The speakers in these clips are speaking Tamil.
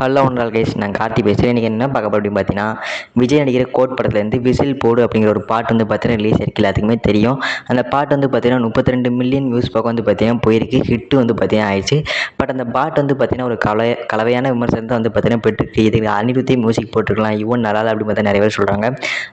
ஹலோ ஒன்றால் கைஸ் நான் கார்த்தி பேசுகிறேன் இன்றைக்கி என்ன பார்க்க போகிறோம் அப்படின்னு பார்த்தீங்கன்னா விஜய் நடிக்கிற கோட் படத்துலேருந்து விசில் போடு அப்படிங்கிற ஒரு பாட்டு வந்து பார்த்தீங்கன்னா ரிலீஸ் ஆயிருக்கு. எல்லாத்துக்குமே தெரியும். அந்த பாட்டு வந்து பார்த்தீங்கன்னா முப்பத்தி ரெண்டு மில்லியன் வியூஸ் பக்கம் வந்து பார்த்தீங்கன்னா போயிருக்கு. ஹிட்டு வந்து பார்த்தீங்கன்னா ஆயிடுச்சு. பட் அந்த பாட்டு வந்து பார்த்தீங்கன்னா ஒரு கலை கலவையான விமர்சனத்தை வந்து பார்த்தீங்கன்னா பெற்றுருக்கு. இதுக்கு அனிருத்தி மியூசிக் போட்டுருக்கலாம். இவன் நல்லா அப்படின்னு பார்த்தா நிறைய பேர் சொல்கிறாங்க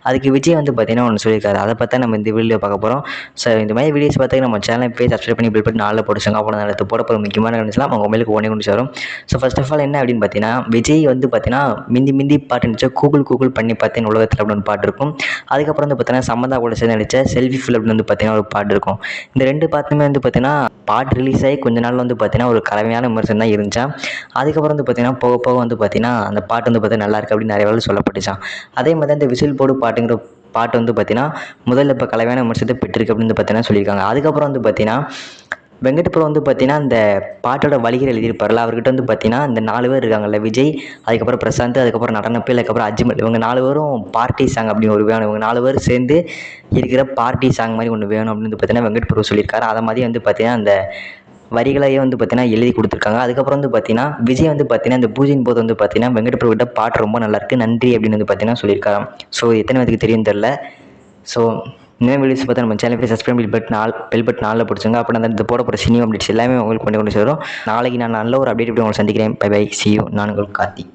அதுக்கு விஜய் வந்து பார்த்தீங்கன்னா ஒன்று சொல்லியிருக்காரு. அதை பார்த்தா நம்ம இந்த வீடியோ பார்க்க போகிறோம் ஸோ இந்த மாதிரி வீடியோஸ் பார்த்தா நம்ம சேனலை போய் சப்ஸ்கிரைப் பண்ணி பில் பண்ணி நாளில் போட்டுச்சுங்க அப்போ நான் போட போகிற முக்கியமான நினச்சலாம் அவங்க மொபைலுக்கு ஒன்றே கொண்டு வரும் ஸோ ஃபஸ்ட் ஆஃப் ஆல் என்ன அப்படின்னு பார்த்தீங்கன்னா விஜய் வந்து பார்த்தீங்கன்னா மிந்தி மிந்தி பாட்டு நடிச்ச கூகுள் கூகுள் பண்ணி பார்த்தேன் உலகத்தில் அப்படின்னு பாட்டு இருக்கும் அதுக்கப்புறம் வந்து பார்த்தீங்கன்னா சம்மந்தா கூட சேர்ந்து நடித்த செல்ஃபி ஃபில் அப்படின்னு வந்து பார்த்தீங்கன்னா ஒரு பாட்டு இருக்கும் இந்த ரெண்டு பாட்டுமே வந்து பார்த்தீங்கன்னா பாட்டு ரிலீஸ் ஆகி கொஞ்ச நாள் வந்து பார்த்தீங்கன்னா ஒரு கலவையான விமர்சனம் தான் இருந்துச்சா அதுக்கப்புறம் வந்து பார்த்தீங்கன்னா போக போக வந்து பார்த்தீங்கன்னா அந்த பாட்டு வந்து பார்த்தீங்கன்னா நல்லா இருக்கு அப்படின்னு நிறைய வேலை சொல்லப்பட்டுச்சான் அதே மாதிரி அந்த விசில் போடு பாட்டுங்கிற பாட்டு வந்து பார்த்தீங்கன்னா முதல்ல இப்போ கலவையான விமர்சனத்தை பெற்றிருக்கு அப்படின்னு வந்து பார்த்தீங்கன்னா சொல்லியிருக்காங்க அதுக்கப்புறம் வந்து பார்த்தீங்கன்னா வெங்கட்புரம் வந்து பார்த்தீங்கன்னா இந்த பாட்டோட வழிகள் எழுதியிருப்பார்ல அவர்கிட்ட வந்து பார்த்தீங்கன்னா இந்த நாலு பேர் இருக்காங்கல்ல விஜய் அதுக்கப்புறம் பிரசாந்த் அதுக்கப்புறம் நடனப்பேல் அதுக்கப்புறம் அஜ்மல் இவங்க நாலு பேரும் பார்ட்டி சாங் அப்படின்னு ஒரு வேணும். இவங்க நாலு பேர் சேர்ந்து இருக்கிற பார்ட்டி சாங் மாதிரி ஒன்று வேணும் அப்படின்னு வந்து பார்த்தீங்கன்னா வெங்கட் சொல்லியிருக்காரு. அதை மாதிரி வந்து பார்த்தீங்கன்னா அந்த வரிகளையே வந்து பார்த்தீங்கன்னா எழுதி கொடுத்துருக்காங்க. அதுக்கப்புறம் வந்து பார்த்தீங்கன்னா விஜய் வந்து பார்த்தீங்கன்னா இந்த பூஜையின் போது வந்து பார்த்தீங்கன்னா வெங்கட் கிட்ட பாட்டு ரொம்ப நல்லாயிருக்கு நன்றி அப்படின்னு வந்து பார்த்தீங்கன்னா சொல்லியிருக்காராம். ஸோ எத்தனை பேருக்கு தெரியும் தெரில ஸோ இன்னும் வீடியோஸ் பார்த்தா நம்ம சேனல் போய் சப்ஸ்கிரைப் பில் பட் நாள் பெல் பட் நாளில் பிடிச்சிங்க அப்போ நான் இந்த போட போகிற சினிமா அப்டேட்ஸ் எல்லாமே உங்களுக்கு கொண்டு கொண்டு சேரும். நாளைக்கு நான் நல்ல ஒரு அப்டேட் உங்களுக்கு சந்திக்கிறேன். பை பை சி யூ நான் உங்களுக்கு கார்த்தி